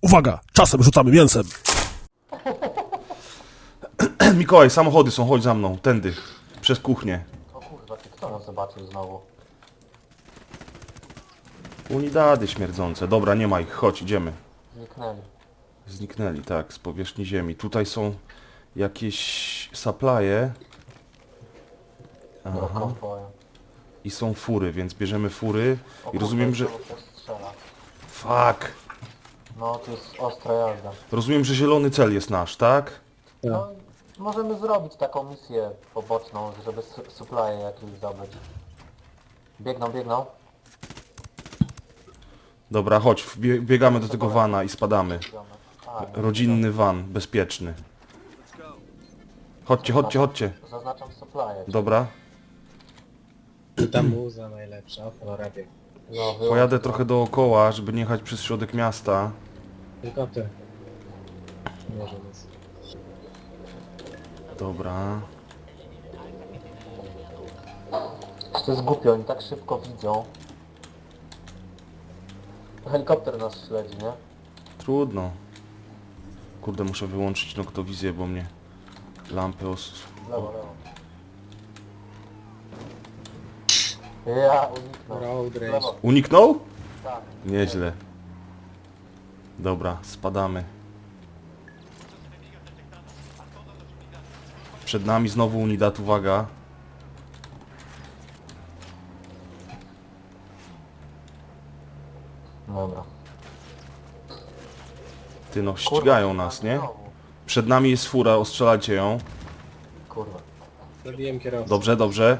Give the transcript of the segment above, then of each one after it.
Uwaga, czasem rzucamy mięsem. Mikołaj, samochody są, chodź za mną, tędy. Przez kuchnię. O kurwa, ty kto nas zobaczył znowu? Unidady śmierdzące. Dobra, nie ma ich, chodź, idziemy. Zniknęli. Zniknęli, tak, z powierzchni ziemi. Tutaj są jakieś supply'e Do konwoju. i są fury, więc bierzemy fury O i kurwa, rozumiem, że... znowu ktoś strzela. Fuck! No, to jest ostra jazda. Rozumiem, że zielony cel jest nasz, tak? No, możemy zrobić taką misję poboczną, żeby su supply jakieś zdobyć. Biegną, biegną. Dobra, chodź, wbie- biegamy do tego wana i spadamy. A, nie, Rodzinny van, bezpieczny. Chodźcie, chodźcie, chodźcie. Zaznaczam supply. Dobra, ta muza najlepsza, rabie. No, wyłącz pojadę to. trochę dookoła, żeby nie jechać przez środek miasta. Tylko ty. Może nic. Dobra. To jest głupio, oni tak szybko widzą. Helikopter nas śledzi, nie? Trudno. Kurde, muszę wyłączyć noktowizję, bo mnie lampy os... Lewo, lewo. Ja uniknął. Road rage. Lewo, Uniknął? tak. Nieźle. Dobra, spadamy. Przed nami znowu unidat, uwaga. Dobra. Ty no, Kurwa, ścigają nas, nie? znowu. Przed nami jest fura, ostrzelajcie ją. Kurwa. Zabiłem kierowcę. Dobrze, dobrze.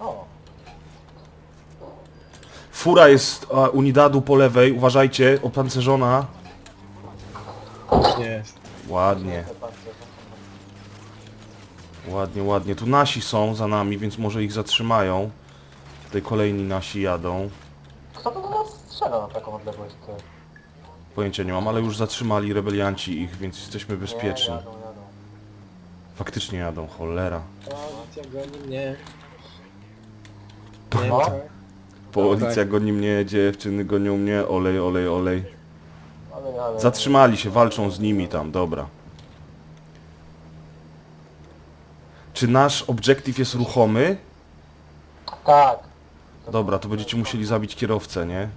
O, Fura jest a, unidadu po lewej, uważajcie, opancerzona. Nie. Ładnie, ładnie, ładnie. Tu nasi są za nami, więc może ich zatrzymają. Tutaj kolejni nasi jadą. Kto to do nas strzela na taką odległość? Ty? Pojęcia nie mam, ale już zatrzymali rebelianci ich, więc jesteśmy bezpieczni. Nie, jadą, jadą. Faktycznie jadą, cholera. Policja goni mnie. Nie. Policja goni mnie, dziewczyny gonią mnie, olej, olej, olej. Zatrzymali się, walczą z nimi tam, dobra. Czy nasz obiektyw jest ruchomy? Tak. Dobra, to będziecie musieli zabić kierowcę, nie?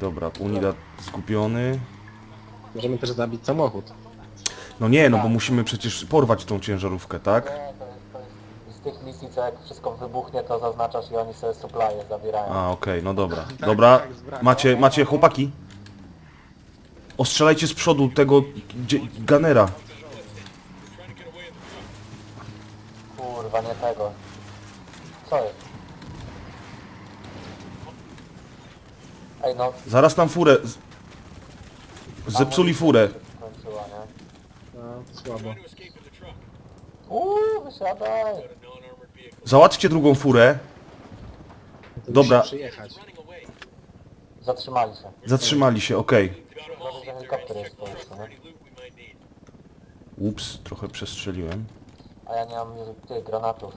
Dobra, unidat zgubiony. Możemy też zabić samochód. No nie, no bo musimy przecież porwać tą ciężarówkę, tak? Nie, to jest, to jest... Z tych misji, co jak wszystko wybuchnie, to zaznaczasz i oni sobie supply zabierają. A, okej, no dobra. Dobra, macie, macie chłopaki? Ostrzelajcie z przodu tego dzie- Gunnera. Kurwa, nie tego. Co jest? Ej, no... Zaraz nam furę... z- Zepsuli furę. Skończyła, nie? No, słabo. Uuu, wysiadaj! Załatwcie drugą furę. Dobra. przyjechać. Zatrzymali się. Zatrzymali się, okej. Helikopter jest w nie? Ups, trochę przestrzeliłem. A ja nie mam tych granatów.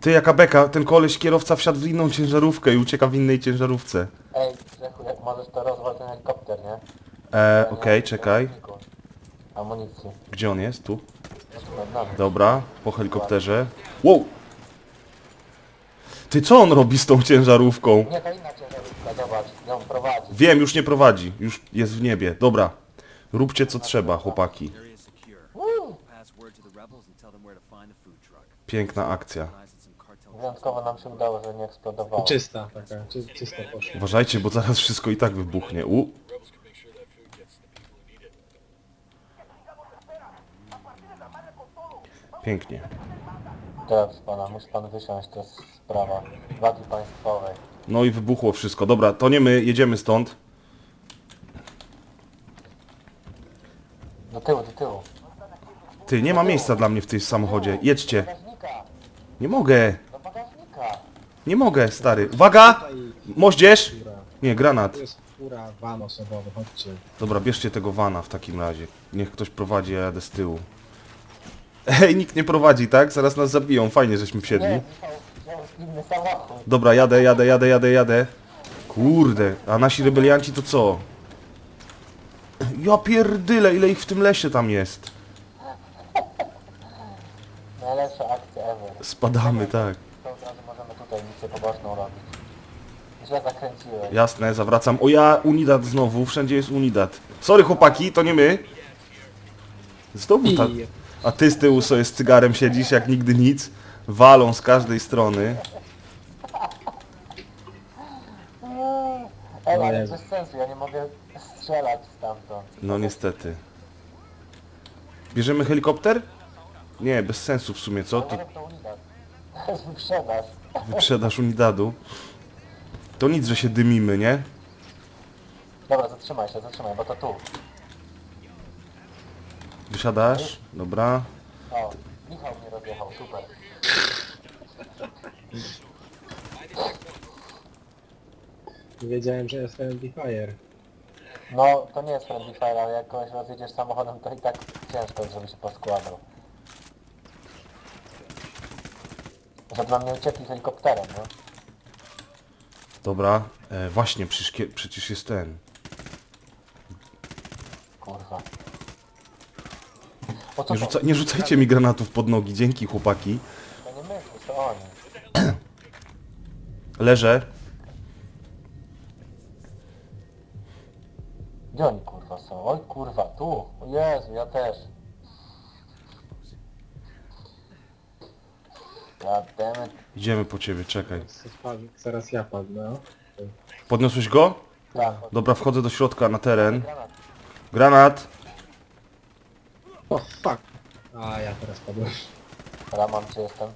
Ty, jaka beka, ten koleś kierowca wsiadł w inną ciężarówkę i ucieka w innej ciężarówce. Ej, Grzechu, jak możesz to rozwal ten helikopter, nie? E, okej, czekaj. Amunicji. Gdzie on jest? Tu? Nad nami. Dobra, po helikopterze. Wow! Ty, co on robi z tą ciężarówką? Nie, to inna ciężarówka, zobacz, ją prowadzi. Wiem, już nie prowadzi. Już jest w niebie. Dobra. Róbcie co trzeba, chłopaki. Area secure. Uuu, Pass word to the rebels and tell them where to find the food truck. Piękna akcja. Organizing some cartel wyjątkowo nam się udało, że nie eksplodowało. Czysta taka, czy, czysto poszło. Uważajcie, bo zaraz wszystko i tak wybuchnie. U. Pięknie. Teraz pana, musi pan wysiąść, to jest sprawa wagi państwowej. No i wybuchło wszystko. Dobra, to nie my, jedziemy stąd. Do tyłu, do tyłu. Ty, nie ma miejsca dla mnie w tym samochodzie. Jedźcie. bagażnika! Nie mogę. Do bagażnika! Nie mogę, stary. Uwaga! Moździerz! fura. Nie, granat. Tu jest fura, van osobowy, chodźcie. Dobra, bierzcie tego wana w takim razie. Niech ktoś prowadzi, ja jadę z tyłu. Ej, nikt nie prowadzi, tak? Zaraz nas zabiją. Fajnie, żeśmy wsiedli. Dobra, jadę, jadę, jadę, jadę, jadę. Kurde, a nasi rebelianci to co? Ja pierdyle, ile ich w tym lesie tam jest. Najlepsza akcja ever. Spadamy, tak. To od razu możemy tutaj misję poboczną robić. Źle zakręciłem. Jasne, zawracam. O ja, Unidat znowu, wszędzie jest Unidat. Sorry chłopaki, to nie my. Znowu ta... A ty z tyłu sobie z cygarem siedzisz jak nigdy nic. Walą z każdej strony. Ej, O ale bez sensu, ja nie mogę strzelać stamtąd. No niestety. Bierzemy helikopter? Nie, bez sensu w sumie, co? To. To jest wyprzedaż. wyprzedaż Unidadu. To nic, że się dymimy, nie? Dobra, zatrzymaj się, zatrzymaj, bo to tu. Wysiadasz? Dobra. O, Michał mnie rozjechał, super. nie wiedziałem, że jest friendly fire. No, to nie jest friendly fire, ale jak kogoś rozjedziesz samochodem, to i tak ciężko, żeby się poskładał. Żeby wam nie uciekli helikopterem, no. Dobra. E, właśnie, przecież, kie- przecież jest ten. Kurwa. O co Nie, rzuca, nie rzucajcie mi granatów pod nogi, dzięki chłopaki. To nie my, to oni. Leżę. Gdzie oni kurwa są? Oj kurwa, tu. O Jezu, ja też. Idziemy po ciebie, czekaj. Zaraz ja padnę. Podniosłeś go? Tak, Dobra, wchodzę do środka na teren. granat. Granat. O, fuck. A, ja teraz padłem. Ramon, czy jestem?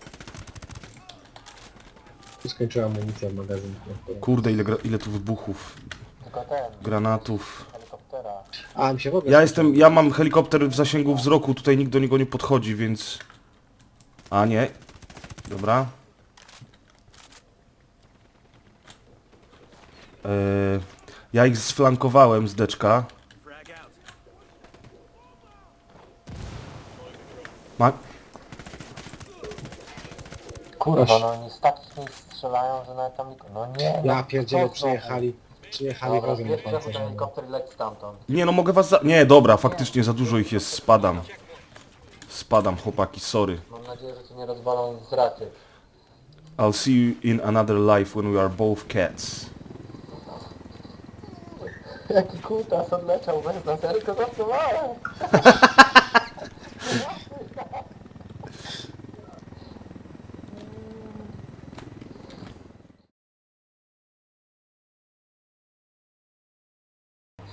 I skończyła amunicja w magazynku. Kurde, ile, gra- ile tu wybuchów. Tylko ten, Granatów. helikoptera. A, mi się w ogóle... Ja jestem, ja mam helikopter w zasięgu wzroku, tutaj nikt do niego nie podchodzi, więc... A nie. Dobra. Eee, ja ich sflankowałem z deczka. Ma... Kurwa, no oni z takich miejsc strzelają, że nawet tam. No nie, Ja no, pierdzielę, co przyjechali. Przyjechali Dobra, wozem bierz ten opancerzonym. helikopter i leć stamtąd. Nie no, mogę was za... Nie, dobra, faktycznie za dużo ich jest, spadam. Spadam, chłopaki, sorry. Mam nadzieję, że cię nie rozwalą z rakiet. I'll see you in another life when we are both cats. Jaki kutas odleciał bez nas, ja tylko żartowałem.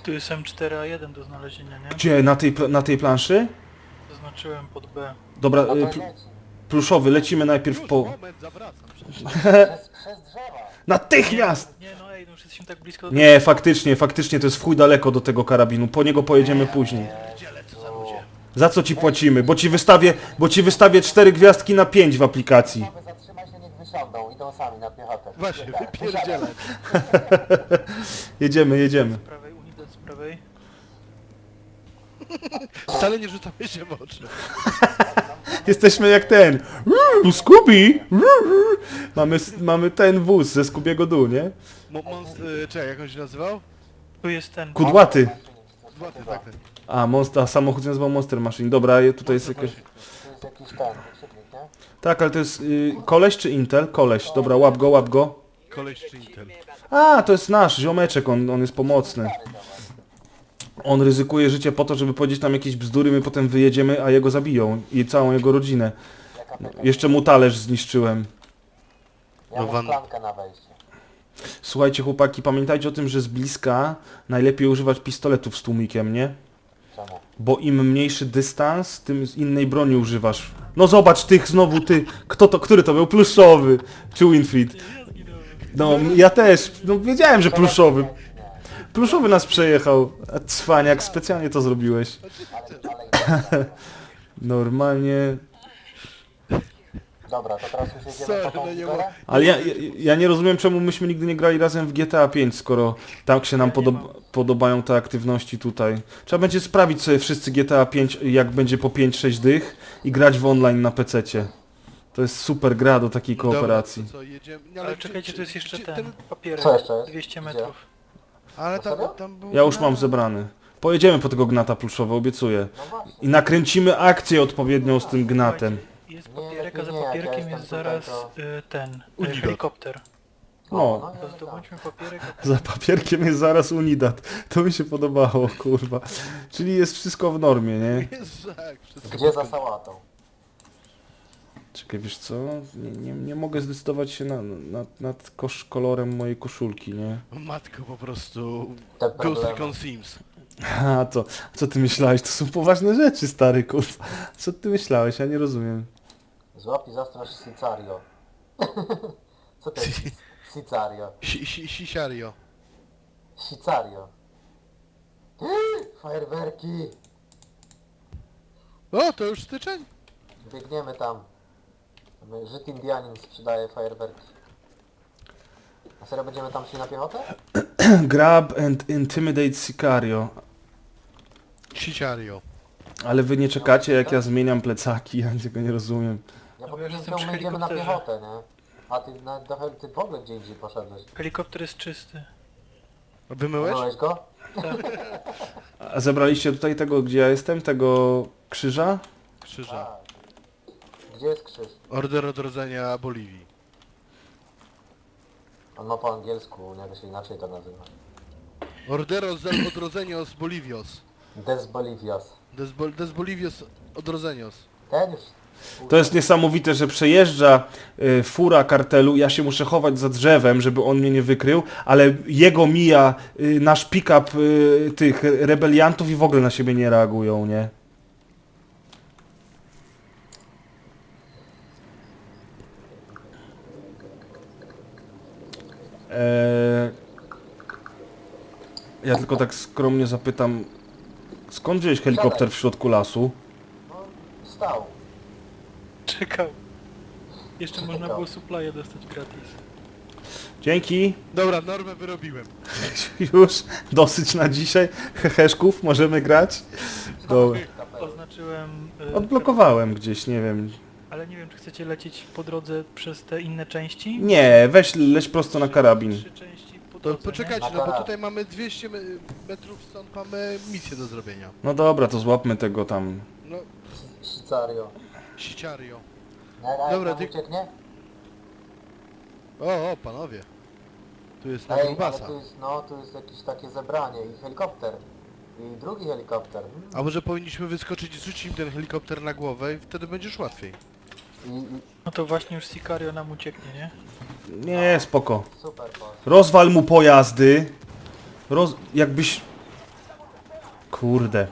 Tu jest M4A1 do znalezienia, nie? Gdzie? Na tej, pla- na tej planszy? Zaznaczyłem pod B. Dobra, to y, leci. pl- pluszowy, lecimy najpierw po... Przez, przez drzewa. Natychmiast! Nie no ej, no już jesteśmy tak blisko. Nie, faktycznie, faktycznie to jest w chuj daleko do tego karabinu. Po niego pojedziemy później. Za co ci płacimy? Bo ci wystawię, bo ci wystawię cztery gwiazdki na pięć w aplikacji. Aby zatrzymać się, niech wysiądą. Idą sami na piechotę. Właśnie, Tak, wypierdzielać. Jedziemy, jedziemy. Prawej. Wcale nie rzucamy się w oczy. Jesteśmy jak ten. Uuu, Scooby! Uuu. Mamy, mamy ten wóz ze Scoobiego Du, nie? Mo monst... Y, czekaj, jak on się nazywał? Tu jest ten. Kudłaty. Tak, tak. A, monster, a samochód się nazywał Monster Machine. Dobra, je- tutaj jest jakaś... Tu jest jakiś nie? Tak, ale to jest y, koleś czy Intel? Koleś. Dobra, łap go, łap go. Koleś czy Intel. A, to jest nasz ziomeczek, on, on jest pomocny. On ryzykuje życie po to, żeby powiedzieć nam jakieś bzdury, my potem wyjedziemy, a jego zabiją. I całą jego rodzinę. Jeszcze mu talerz zniszczyłem. Ja No mam szklankę na wejście. Słuchajcie chłopaki, pamiętajcie o tym, że z bliska najlepiej używać pistoletów z tłumikiem, nie? Czemu? Bo im mniejszy dystans, tym z innej broni używasz. No zobacz tych znowu, ty, kto to, który to był? Pluszowy, czy Winfried? No, ja też, no wiedziałem, że pluszowy. Pluszowy nas przejechał. A cwaniak, specjalnie to zrobiłeś. Normalnie... Dobra, to teraz już jedziemy Sorry, po tą no nie górę? Ale ja, ja, ja nie rozumiem, czemu myśmy nigdy nie grali razem w GTA 5, skoro tak się nam podob podobają te aktywności tutaj. Trzeba będzie sprawić sobie wszyscy GTA 5, jak będzie po 5-6 dych i grać w online na PC-cie. To jest super gra do takiej kooperacji. Dobra, to co, jedziemy... Ale czekajcie, tu jest jeszcze ten papierek. Co jeszcze jest? 200 Gdzie? metrów. Ale tam, tam był... Ja już mam zebrany. Pojedziemy po tego gnata pluszowy, obiecuję. No właśnie. I nakręcimy akcję odpowiednią z tym gnatem. Jest Nie, papierek, a za papierkiem jest zaraz y, ten y, Unigot. helikopter. No, To ja tak. zdobądźmy papierek, a za papierkiem jest zaraz Unidat. To mi się podobało, kurwa. Czyli jest wszystko w normie, nie? Jak wszystko Gdzie za sałatą? Czekaj, wiesz co? Nie, nie, nie mogę zdecydować się na, nad, nad kosz, kolorem mojej koszulki, nie? Matko po prostu... Te Ghost. Recon Sims. A to, co ty myślałeś? To są poważne rzeczy, stary, kurwa. Co ty myślałeś? Ja nie rozumiem. Złap i zastrasz Sicario. Co to jest Sicario? Si- si- Sisiario. Sicario. Fajerwerki! O, to już styczeń? Biegniemy tam. Żyd Indianin sprzedaje fajerwerki. A serio będziemy tam szli na piechotę? Grab and intimidate Sicario. Sisiario. Ale wy nie czekacie, jak ja zmieniam plecaki, ja tego nie rozumiem. Ja No po bo ja prostu jestem przy my idziemy na helikopterze. piechotę, nie? A ty, na, do, ty w ogóle gdzie indziej poszedłeś. helikopter jest czysty. Wymyłeś? Myłeś go? A zebraliście tutaj tego, gdzie ja jestem, tego krzyża? Krzyża. Tak. Gdzie jest krzyż? Order odrodzenia Boliwii. On ma po angielsku, się inaczej to nazywa. Ordero z odrodzenios Bolivios. Des Bolivios. Des, Bol des Bolivios odrodzenios. Ten już... To jest niesamowite, że przejeżdża y, fura kartelu, ja się muszę chować za drzewem, żeby on mnie nie wykrył, ale jego mija y, nasz pick-up y, tych rebeliantów i w ogóle na siebie nie reagują, nie? Ja tylko tak skromnie zapytam, skąd wziąłeś helikopter w środku lasu? No, stał. Czekał. Jeszcze można było supply'a dostać gratis. Dzięki. Dobra, normę wyrobiłem. Już dosyć na dzisiaj. Heheszków, możemy grać. Dobra. Oznaczyłem... y, Odblokowałem gdzieś, nie wiem. Ale nie wiem, czy chcecie lecieć po drodze przez te inne części? Nie, weź leć prosto na karabin. Trzy części po To drodze, poczekajcie, no bo tutaj mamy 200 me- metrów stąd mamy misję do zrobienia. No dobra, to złapmy tego tam. No, Sicario. siciario. Dobra, ty- ucieknie? O, o, panowie. Tu jest na Ej, ale grubasa. tu jest, no, tu jest jakieś takie zebranie i helikopter. I drugi helikopter. Mm. A może powinniśmy wyskoczyć i rzucić im ten helikopter na głowę i wtedy będziesz łatwiej. No to właśnie już Sicario nam ucieknie, nie? Nie, spoko. super. Rozwal mu pojazdy. Roz... jakbyś... Kurde.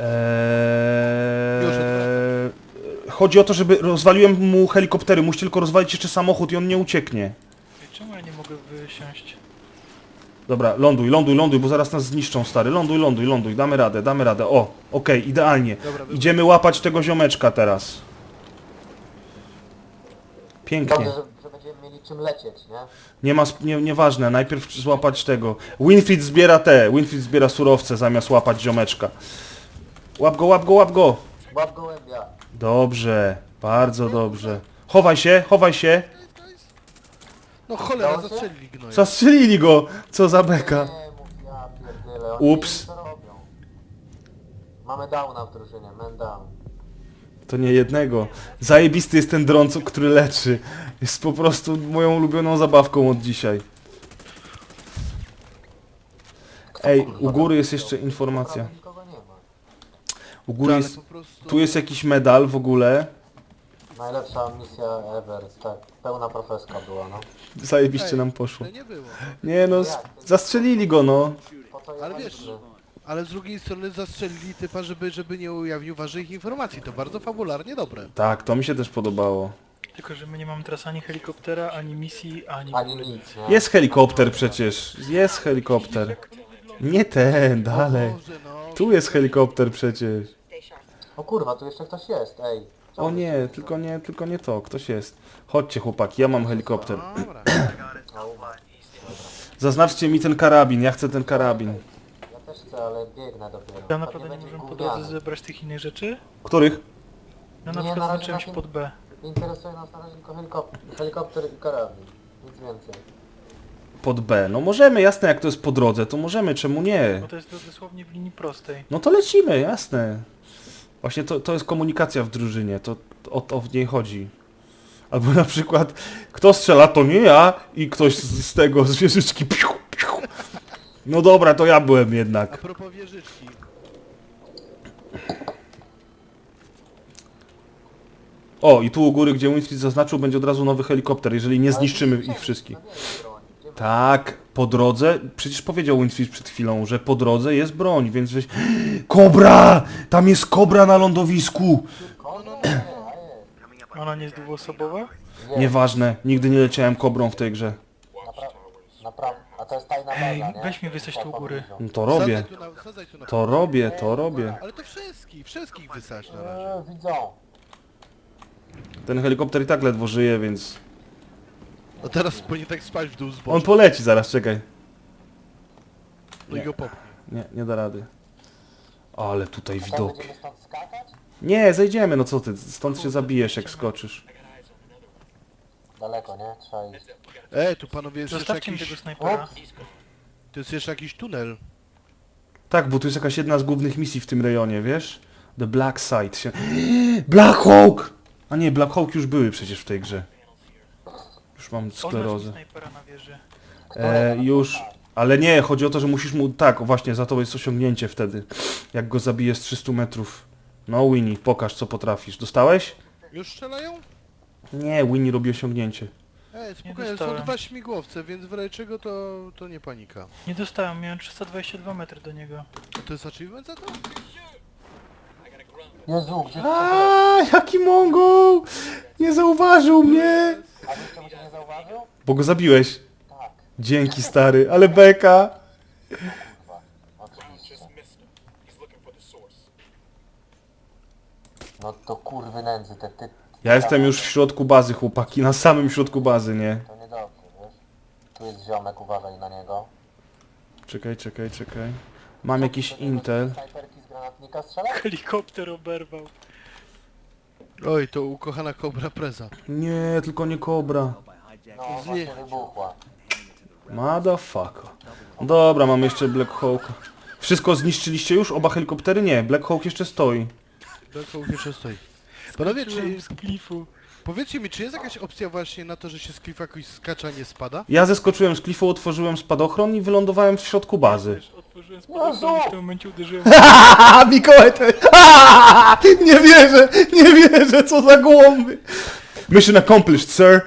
Eee... Chodzi o to, żeby rozwaliłem mu helikoptery. Musi tylko rozwalić jeszcze samochód i on nie ucieknie. Ej, Czemu ja nie mogę wysiąść? Dobra, ląduj, ląduj, ląduj, bo zaraz nas zniszczą, stary. Ląduj, ląduj, ląduj. Damy radę, damy radę. O, okej, idealnie. Dobra, Idziemy łapać tego ziomeczka teraz. Pięknie. Dobrze, że, że będziemy mieli czym lecieć, nie? Nie ma, sp- nie, nieważne, najpierw złapać tego. Winfried zbiera te, Winfried zbiera surowce zamiast łapać ziomeczka. Łap go, łap go, łap go. Łap gołębia. Dobrze, bardzo dobrze. Chowaj się, chowaj się. No cholera, Udało się? zastrzelili gnoja. Zastrzelili go, co za beka. Nie mów, ja pierdyle, oni Ups. nie robią. Mamy downa w drużynie, man down. To nie jednego. Zajebisty jest ten dron, co- który leczy. Jest po prostu moją ulubioną zabawką od dzisiaj. Ej, u góry jest jeszcze informacja. Prawie nikogo nie ma. U góry Ale jest, po prostu... tu jest jakiś medal w ogóle. Najlepsza misja ever, tak, pełna profeska była, no. Zajebiście nam poszło. No nie było. Nie no, s- zastrzelili go no. Po co Ale jechaliśmy? wiesz, Ale z drugiej strony zastrzelili typa, żeby, żeby nie ujawnił ważnych informacji. To bardzo fabularnie dobre. Tak, to mi się też podobało. Tylko, że my nie mamy teraz ani helikoptera, ani misji, ani... Ani nic, nie? Jest helikopter przecież. Jest helikopter. Nie ten, dalej. Boże, no. Tu jest helikopter przecież. O kurwa, tu jeszcze ktoś jest, ej. O nie, tylko nie, tylko nie to. Ktoś jest. Chodźcie chłopaki, ja mam helikopter. Dobra. Umarł. Zaznaczcie mi ten karabin, ja chcę ten karabin. Ja chcę, ale biegnę dopiero. Ja naprawdę nie będzie możemy po gówniany. drodze zebrać tych innych rzeczy? Których? No na Nie, przykład na razie zaznaczyłem na się tym- pod B. Interesuje nas na razie tylko helikopter, helikopter i karabin. Nic więcej. Pod B. No możemy, jasne, jak to jest po drodze, to możemy, czemu nie? Bo to jest dosłownie w linii prostej. No to lecimy, jasne. Właśnie to, to jest komunikacja w drużynie, to o to w niej chodzi. Albo na przykład, kto strzela, to nie ja i ktoś z, z tego, z wieżyczki. Piu, piu. No dobra, to ja byłem A jednak. propos wieżyczki. O, i tu u góry, gdzie Winfried zaznaczył, będzie od razu nowy helikopter, jeżeli nie zniszczymy ich wszystkich. Tak, po drodze, przecież powiedział Winfried przed chwilą, że po drodze jest broń, więc weź... Kobra! Tam jest kobra na lądowisku! Ona nie jest dwuosobowa? Nieważne, nigdy nie leciałem kobrą w tej grze. To jest tajna Ej, baza, nie? weź mnie wysadź tu u góry. No to robię, tu na, tu na... to robię, to robię. Ale to wszystkich, wszystkich wysać na razie. Eee, widzą. Ten helikopter i tak ledwo żyje, więc... A teraz powinien tak spać w dół z On boku. poleci zaraz, czekaj. No i go popnie. Nie, nie da rady. Ale tutaj Tam widok. będziemy stąd skakać? Nie, zejdziemy, no co ty, stąd się zabijesz jak skoczysz. Daleko, nie? Trzeba iść. E, tu panowie jest jeszcze Zostawcie mi jakiś... tego snajpera. To jest jeszcze jakiś tunel. Tak, bo tu jest jakaś jedna z głównych misji w tym rejonie, wiesz? The Black Site się... Black Hawk! A nie, Black Hawk już były przecież w tej grze. Już mam mi sklerozę. snajpera na wieży. E, już... Ale nie, chodzi o to, że musisz mu... Tak, właśnie, za to jest osiągnięcie wtedy. Jak go zabijesz z 300 metrów. No Winnie, pokaż co potrafisz. Dostałeś? Już strzelają? Nie, Winnie robi osiągnięcie. E, spokojnie, są dostałem. dwa śmigłowce, więc w razie czego to, to nie panika. Nie dostałem, miałem 322 metry do niego. A to jest achievement za to? Jezu, gdzie... A, jaki mongol! Nie zauważył mnie! A nie zauważył? Bo go zabiłeś. Tak. Dzięki stary, ale beka. Oczywiście. No to kurwy nędzy, te ty... Ja jestem już w środku bazy, chłopaki, na samym środku bazy, nie? To niedobrze, wiesz? Tu jest ziomek, uważaj na niego. Czekaj, czekaj, czekaj. Mam jakiś intel. Snajperki z granatnika strzela? Helikopter oberwał. Oj, to ukochana Cobra Preza. Nie, tylko nie kobra. No, właśnie wybuchła. Motherfucker. Dobra, mam jeszcze Black Hawk. Wszystko zniszczyliście już? Oba helikoptery? Nie, Black Hawk jeszcze stoi. Black Hawk jeszcze stoi. Panowie, czy... z klifu. Powiedzcie mi, czy jest jakaś opcja właśnie na to, że się z klifu jakoś skacza, nie spada? Ja zeskoczyłem z klifu, otworzyłem spadochron i wylądowałem w środku bazy. Wiesz, otworzyłem spadochron i w tym momencie uderzyłem Haha, Mikołaj to... Nie wierzę, nie wierzę, co za głąby. Mission accomplished, sir.